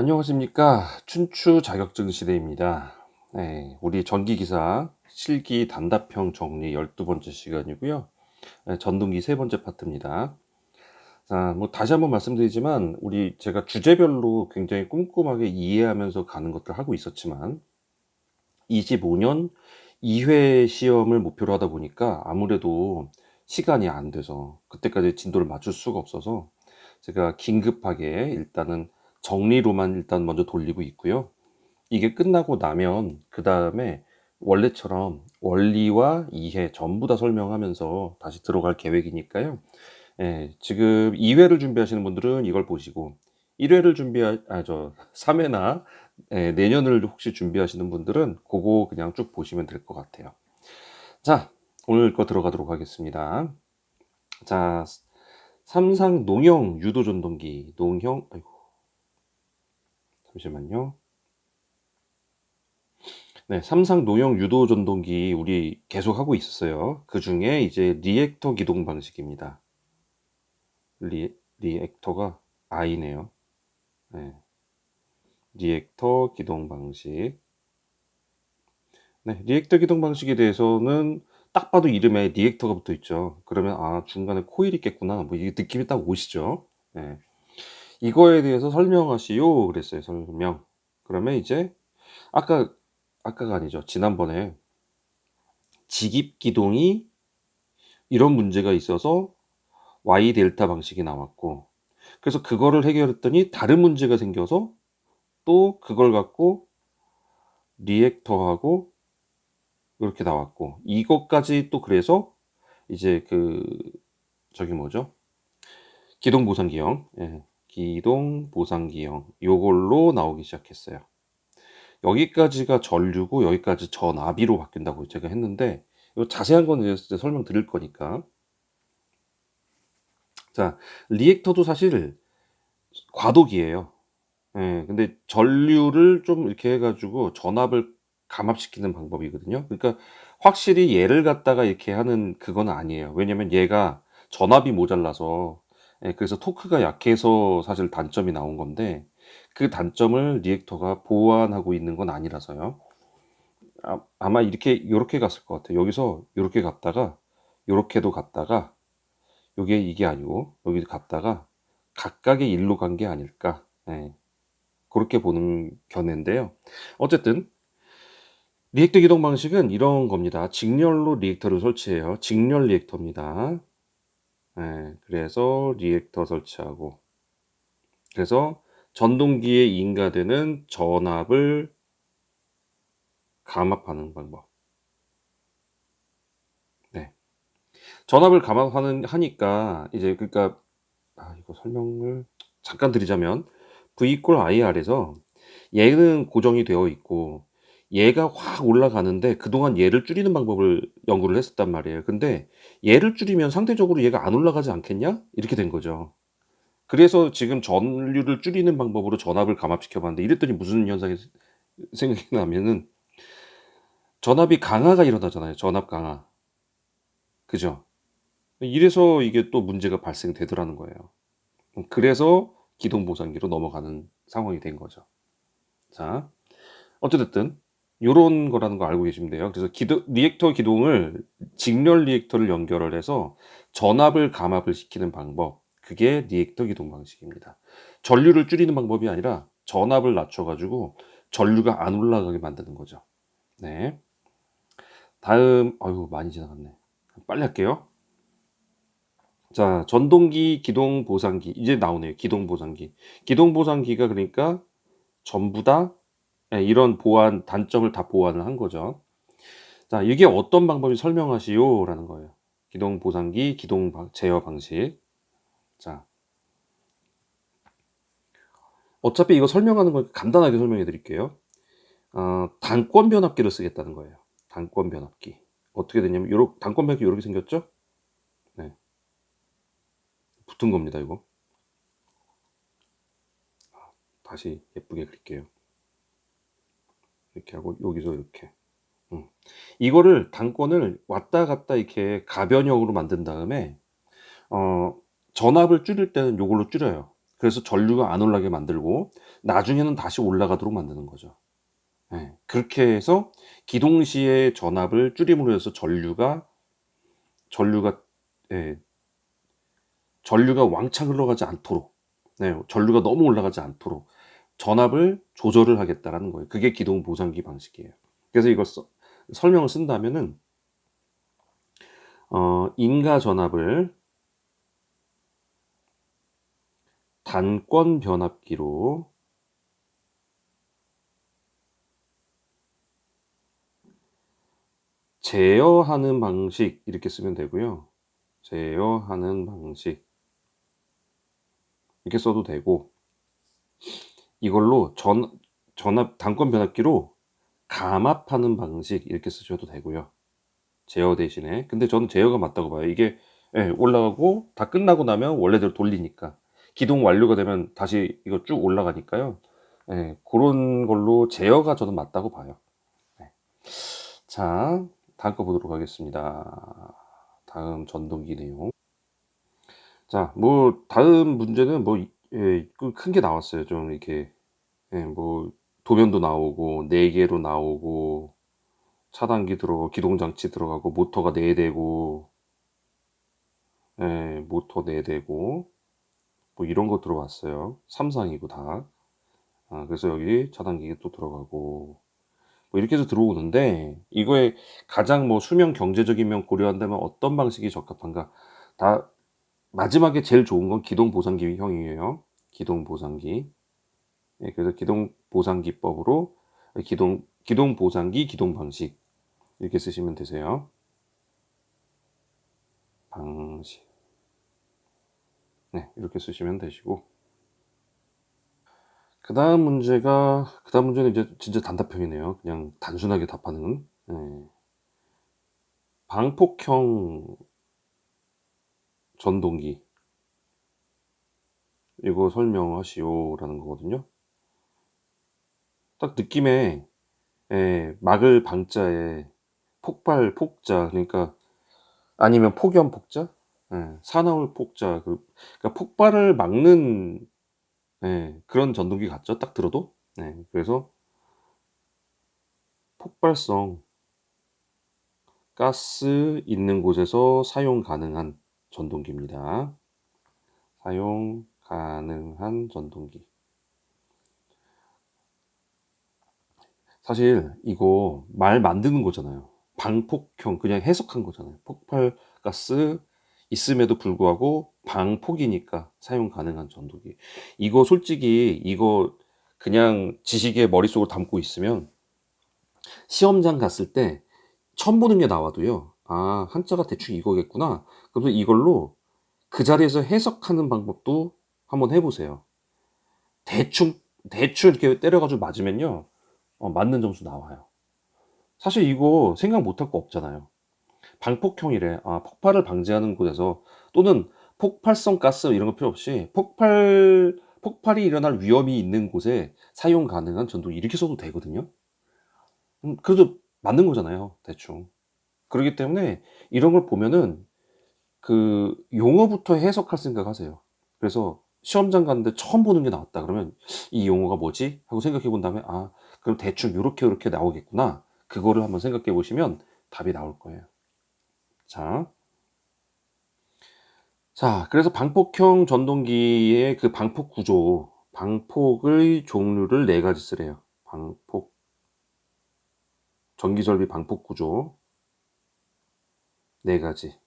안녕하십니까. 춘추 자격증 시대입니다. 네, 우리 전기기사 실기 단답형 정리 12번째 시간이고요. 네, 전등기 세 번째 파트입니다. 자, 뭐 다시 한번 말씀드리지만 우리 제가 주제별로 굉장히 꼼꼼하게 이해하면서 가는 것들 하고 있었지만 25년 2회 시험을 목표로 하다 보니까 아무래도 시간이 안 돼서 그때까지 진도를 맞출 수가 없어서 제가 긴급하게 일단은 정리로만 일단 먼저 돌리고 있고요. 이게 끝나고 나면 그 다음에 원래처럼 원리와 이해 전부 다 설명하면서 다시 들어갈 계획이니까요. 예, 지금 2회를 준비하시는 분들은 이걸 보시고 1회를 준비하, 아, 저, 3회나 예, 내년을 혹시 준비하시는 분들은 그거 그냥 쭉 보시면 될 것 같아요. 자, 오늘 거 들어가도록 하겠습니다. 자, 삼상 농형 유도 전동기, 농형, 아이고, 잠시만요. 네, 삼상 농형 유도 전동기 우리 계속 하고 있었어요. 그 중에 이제 리액터 기동 방식입니다. 리, 리액터가 I네요. 네. 리액터 기동 방식. 네, 리액터 기동 방식에 대해서는 딱 봐도 이름에 리액터가 붙어 있죠. 그러면 아 중간에 코일이 있겠구나. 뭐 이게 느낌이 딱 오시죠. 네. 이거에 대해서 설명하시오 그랬어요. 설명. 그러면 이제 아까 아까가 아니죠. 지난번에 직입 기동이 이런 문제가 있어서 y 델타 방식이 나왔고 그래서 그거를 해결했더니 다른 문제가 생겨서 또 그걸 갖고 리액터하고 이렇게 나왔고 이것까지 또 그래서 이제 그 저기 뭐죠? 기동 보상 기형 예, 기동 보상기형 요걸로 나오기 시작했어요. 여기까지가 전류고 여기까지 전압이로 바뀐다고 제가 했는데 이 자세한 건 이제 설명 드릴 거니까 자 리액터도 사실 과도기예요. 예, 근데 전류를 좀 이렇게 해가지고 전압을 감압시키는 방법이거든요. 그러니까 확실히 얘를 갖다가 이렇게 하는 그건 아니에요. 왜냐면 얘가 전압이 모자라서 예, 그래서 토크가 약해서 사실 단점이 나온 건데 그 단점을 리액터가 보완하고 있는 건 아니라서요. 아, 마 이렇게 이렇게 갔을 것 같아요. 여기서 이렇게 갔다가 이렇게도 갔다가 이게 이게 아니고 여기 갔다가 각각의 일로 간 게 아닐까. 네. 그렇게 보는 견해인데요. 어쨌든 리액터 기동 방식은 이런 겁니다. 직렬로 리액터를 설치해요. 직렬 리액터입니다. 네, 그래서 리액터 설치하고 그래서 전동기에 인가되는 전압을 감압하는 방법. 네. 전압을 감압하는 하니까 이제 그러니까 아, 이거 설명을 잠깐 드리자면 V 이퀄 IR에서 얘는 고정이 되어 있고 얘가 확 올라가는데 그동안 얘를 줄이는 방법을 연구를 했었단 말이에요. 근데 얘를 줄이면 상대적으로 얘가 안 올라가지 않겠냐? 이렇게 된 거죠. 그래서 지금 전류를 줄이는 방법으로 전압을 감압시켜 봤는데 이랬더니 무슨 현상이 생각이 나면은 전압이 강화가 일어나잖아요. 전압 강화. 그죠? 이래서 이게 또 문제가 발생되더라는 거예요. 그래서 기동 보상기로 넘어가는 상황이 된 거죠. 자, 어찌됐든 요런 거라는 거 알고 계시면 돼요. 그래서 기도, 리액터 기동을 직렬 리액터를 연결을 해서 전압을 감압을 시키는 방법. 그게 리액터 기동 방식입니다. 전류를 줄이는 방법이 아니라 전압을 낮춰가지고 전류가 안 올라가게 만드는 거죠. 네. 다음, 아유, 많이 지나갔네. 빨리 할게요. 자, 전동기 기동 보상기. 이제 나오네요. 기동 보상기. 기동 보상기가 그러니까 전부 다 예, 이런 보완, 단점을 다 보완을 한 거죠. 자, 이게 어떤 방법이 설명하시오? 라는 거예요. 기동 보상기, 기동 제어 방식. 자. 어차피 이거 설명하는 걸 간단하게 설명해 드릴게요. 어, 단권 변압기를 쓰겠다는 거예요. 단권 변압기. 어떻게 되냐면, 요렇게, 단권 변압기 이렇게 생겼죠? 네. 붙은 겁니다, 이거. 다시 예쁘게 그릴게요. 이렇게 하고 여기서 이렇게 음. 이거를 단권을 왔다 갔다 이렇게 가변형으로 만든 다음에 어, 전압을 줄일 때는 이걸로 줄여요. 그래서 전류가 안 올라가게 만들고 나중에는 다시 올라가도록 만드는 거죠. 예, 그렇게 해서 기동 시의 전압을 줄임으로 해서 전류가 전류가 예, 전류가 왕창 흘러가지 않도록 네, 전류가 너무 올라가지 않도록 전압을 조절을 하겠다라는 거예요. 그게 기동 보상기 방식이에요. 그래서 이걸 써, 설명을 쓴다면은 어, 인가 전압을 단권 변압기로 제어하는 방식 이렇게 쓰면 되고요. 제어하는 방식 이렇게 써도 되고 이걸로 전 전압 단권 변압기로 감압하는 방식 이렇게 쓰셔도 되고요. 제어 대신에 근데 저는 제어가 맞다고 봐요. 이게 예, 올라가고 다 끝나고 나면 원래대로 돌리니까 기동 완료가 되면 다시 이거 쭉 올라가니까요. 예, 그런 걸로 제어가 저는 맞다고 봐요. 네. 자, 다음 거 보도록 하겠습니다. 다음 전동기 내용. 자, 뭐 다음 문제는 뭐 예, 큰게 나왔어요. 좀 이렇게 예, 뭐 도면도 나오고 네 개로 나오고 차단기 들어가고 기동 장치 들어가고 모터가 네 대고 예, 모터 네 대고 뭐 이런 거 들어왔어요. 삼상이고 다. 아, 그래서 여기 차단기 또 들어가고 뭐 이렇게 해서 들어오는데 이거에 가장 뭐 수명 경제적인 면 고려한다면 어떤 방식이 적합한가? 다 마지막에 제일 좋은 건 기동 보상기형이에요. 기동 보상기. 예, 그래서 기동 보상기법으로 기동 기동 보상기 기동 방식 이렇게 쓰시면 되세요. 방식. 네, 이렇게 쓰시면 되시고. 그 다음 문제가, 그 다음 문제는 이제 진짜 단답형이네요. 그냥 단순하게 답하는. 네. 방폭형 전동기. 이거 설명하시오라는 거거든요. 딱 느낌에, 예, 막을 방자에 폭발 폭자, 그러니까 아니면 폭염 폭자? 예, 사나울 폭자, 그, 그러니까 폭발을 막는 예, 그런 전동기 같죠? 딱 들어도. 네, 그래서 폭발성 가스 있는 곳에서 사용 가능한 전동기입니다. 사용 가능한 전동기. 사실 이거 말 만드는 거잖아요. 방폭형 그냥 해석한 거잖아요. 폭발 가스 있음에도 불구하고 방폭이니까 사용 가능한 전도기. 이거 솔직히 이거 그냥 지식에 머릿속으로 담고 있으면 시험장 갔을 때 처음 보는 게 나와도요. 아, 한자가 대충 이거겠구나. 그래서 이걸로 그 자리에서 해석하는 방법도 한번 해보세요. 대충, 대충 이렇게 때려가지고 맞으면요. 어, 맞는 점수 나와요. 사실 이거 생각 못할 거 없잖아요. 방폭형이래. 아, 폭발을 방지하는 곳에서 또는 폭발성 가스 이런 거 필요 없이 폭발 폭발이 일어날 위험이 있는 곳에 사용 가능한 전도 이렇게 써도 되거든요. 음, 그래도 맞는 거잖아요, 대충. 그렇기 때문에 이런 걸 보면은 그 용어부터 해석할 생각하세요. 그래서 시험장 갔는데 처음 보는 게 나왔다 그러면 이 용어가 뭐지 하고 생각해 본 다음에 아 그럼 대충 이렇게 이렇게 나오겠구나 그거를 한번 생각해 보시면 답이 나올 거예요. 자, 자, 그래서 방폭형 전동기의 그 방폭 구조, 방폭의 종류를 네 가지 쓰래요. 방폭, 전기절비 방폭 구조 네 가지.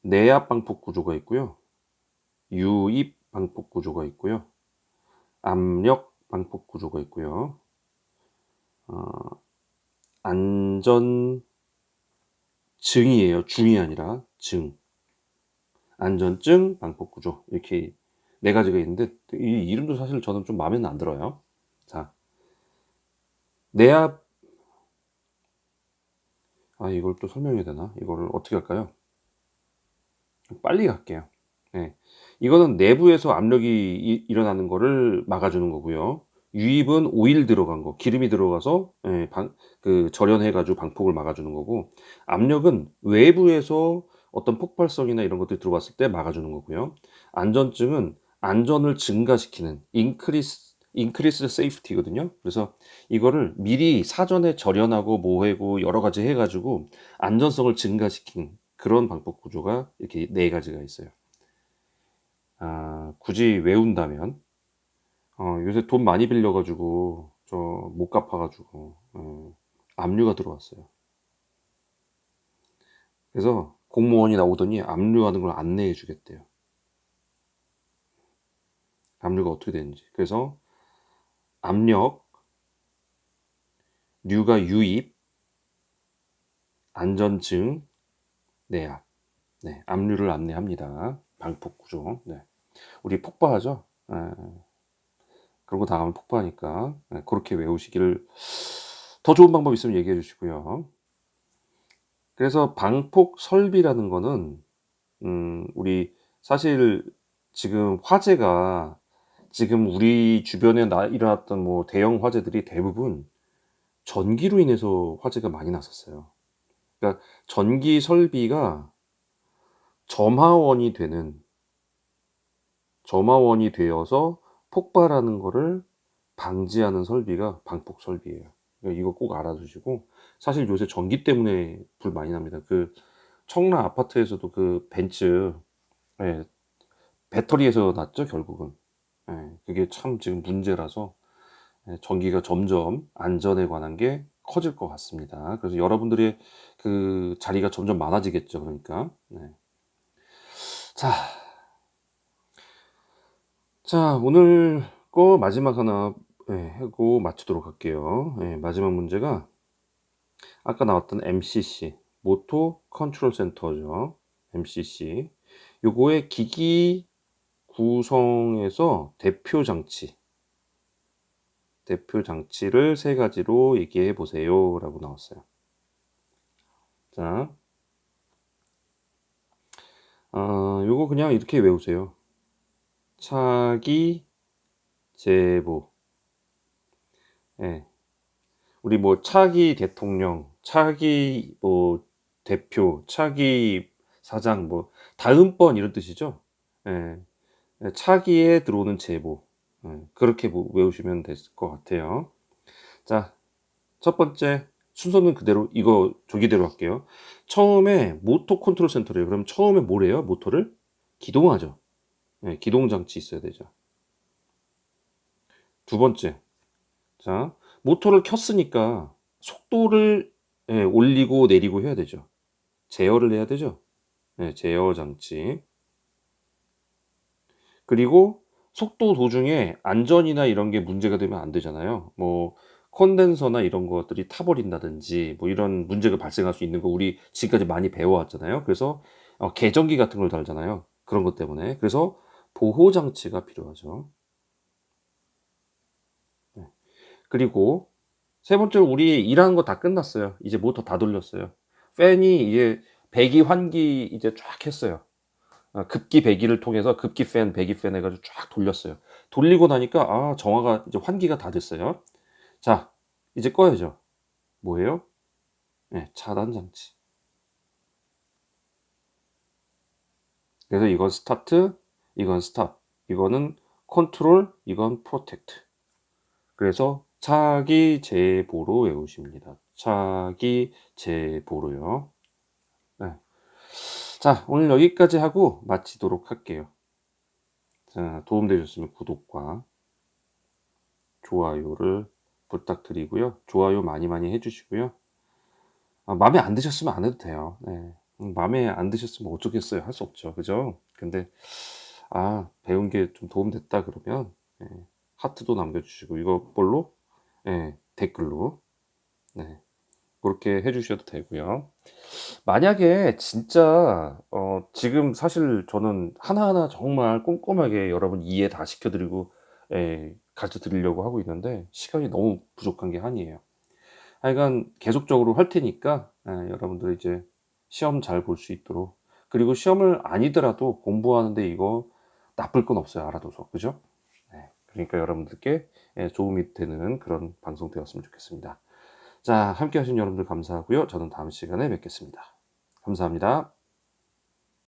내압 방폭 구조가 있고요. 유입 방폭 구조가 있고요. 압력 방폭 구조가 있고요. 어, 안전 증이에요. 중이 아니라 증. 안전증, 방폭 구조. 이렇게 네 가지가 있는데 이 이름도 사실 저는 좀 마음에는 안 들어요. 자. 내압 아, 이걸 또 설명해야 되나? 이거를 어떻게 할까요? 빨리 갈게요. 네. 이거는 내부에서 압력이 이, 일어나는 거를 막아주는 거고요. 유입은 오일 들어간 거, 기름이 들어가서 예, 방, 그 절연해가지고 방폭을 막아주는 거고 압력은 외부에서 어떤 폭발성이나 이런 것들이 들어왔을 때 막아주는 거고요. 안전증은 안전을 증가시키는 increase increase safety거든요. 그래서 이거를 미리 사전에 절연하고 모해고 여러 가지 해가지고 안전성을 증가시킨 그런 방법 구조가 이렇게 네 가지가 있어요. 아, 굳이 외운다면 어, 요새 돈 많이 빌려가지고 저 못 갚아가지고 어, 압류가 들어왔어요. 그래서 공무원이 나오더니 압류하는 걸 안내해 주겠대요. 압류가 어떻게 되는지. 그래서 압력, 류가 유입, 안전증, 내압. 네, 압류를 안내합니다. 방폭 구조. 네. 우리 폭파하죠? 네. 거 당하면 폭파하니까 네, 그렇게 외우시기를 더 좋은 방법 있으면 얘기해 주시고요. 그래서 방폭 설비라는 거는 음, 우리 사실 지금 화재가 지금 우리 주변에 나, 일어났던 뭐 대형 화재들이 대부분 전기로 인해서 화재가 많이 났었어요. 그러니까 전기 설비가 점화원이 되는 점화원이 되어서 폭발하는 거를 방지하는 설비가 방폭 설비예요. 그러니까 이거 꼭 알아두시고 사실 요새 전기 때문에 불 많이 납니다. 그 청라 아파트에서도 그 벤츠 예, 배터리에서 났죠 결국은. 예, 그게 참 지금 문제라서 예, 전기가 점점 안전에 관한 게 커질 것 같습니다. 그래서 여러분들의 그 자리가 점점 많아지겠죠. 그러니까. 네. 자, 자 오늘 거 마지막 하나 예, 하고 마치도록 할게요. 예, 마지막 문제가 아까 나왔던 MCC 모토 컨트롤 센터죠. MCC 요거의 기기 구성에서 대표 장치 대표 장치를 세 가지로 얘기해 보세요 라고 나왔어요. 자, 어, 요거 그냥 이렇게 외우세요. 차기 제보 예. 우리 뭐 차기 대통령, 차기 뭐 대표, 차기 사장 뭐 다음번 이런 뜻이죠. 예. 차기에 들어오는 제보. 예. 그렇게 뭐 외우시면 될 것 같아요. 자, 첫 번째 순서는 그대로 이거 조기대로 할게요. 처음에 모터 컨트롤 센터래요. 그럼 처음에 뭐래요? 모터를 기동하죠. 예, 기동 장치 있어야 되죠. 두 번째. 자, 모터를 켰으니까 속도를 예, 올리고 내리고 해야 되죠. 제어를 해야 되죠. 예, 제어 장치. 그리고 속도 도중에 안전이나 이런 게 문제가 되면 안 되잖아요. 뭐 컨덴서나 이런 것들이 타버린다든지 뭐 이런 문제가 발생할 수 있는 거 우리 지금까지 많이 배워왔잖아요. 그래서 어, 계정기 같은 걸 달잖아요. 그런 것 때문에. 그래서 보호 장치가 필요하죠. 네. 그리고 세 번째로 우리 일하는 거 다 끝났어요. 이제 모터 다 돌렸어요. 팬이 이제 배기 환기 이제 쫙 했어요. 아, 급기 배기를 통해서 급기 팬, 배기 팬 해가지고 쫙 돌렸어요. 돌리고 나니까 아 정화가 이제 환기가 다 됐어요. 자 이제 꺼야죠. 뭐예요? 네, 차단 장치. 그래서 이건 스타트, 이건 스탑, 이거는 컨트롤, 이건 프로텍트. 그래서 차기 제보로 외우십니다. 차기 제보로요. 네. 자, 오늘 여기까지 하고 마치도록 할게요. 자, 도움되셨으면 구독과 좋아요를 부탁드리고요. 좋아요 많이 많이 해주시고요. 아, 마음에 안 드셨으면 안 해도 돼요. 네. 음, 마음에 안 드셨으면 어쩌겠어요. 할 수 없죠. 그죠? 근데, 아, 배운 게 좀 도움 됐다 그러면, 네. 하트도 남겨주시고, 이거 뭘로 네, 댓글로, 네. 그렇게 해주셔도 되고요. 만약에 진짜 어, 지금 사실 저는 하나하나 정말 꼼꼼하게 여러분 이해 다 시켜드리고 예, 가르쳐 드리려고 하고 있는데 시간이 너무 부족한 게 한이에요. 하여간 계속적으로 할 테니까 예, 여러분들 이제 시험 잘 볼 수 있도록 그리고 시험을 아니더라도 공부하는데 이거 나쁠 건 없어요 알아둬서 그죠? 네, 그러니까 여러분들께 예, 도움이 되는 그런 방송 되었으면 좋겠습니다. 자 함께 하신 여러분들 감사하고요. 저는 다음 시간에 뵙겠습니다. 감사합니다.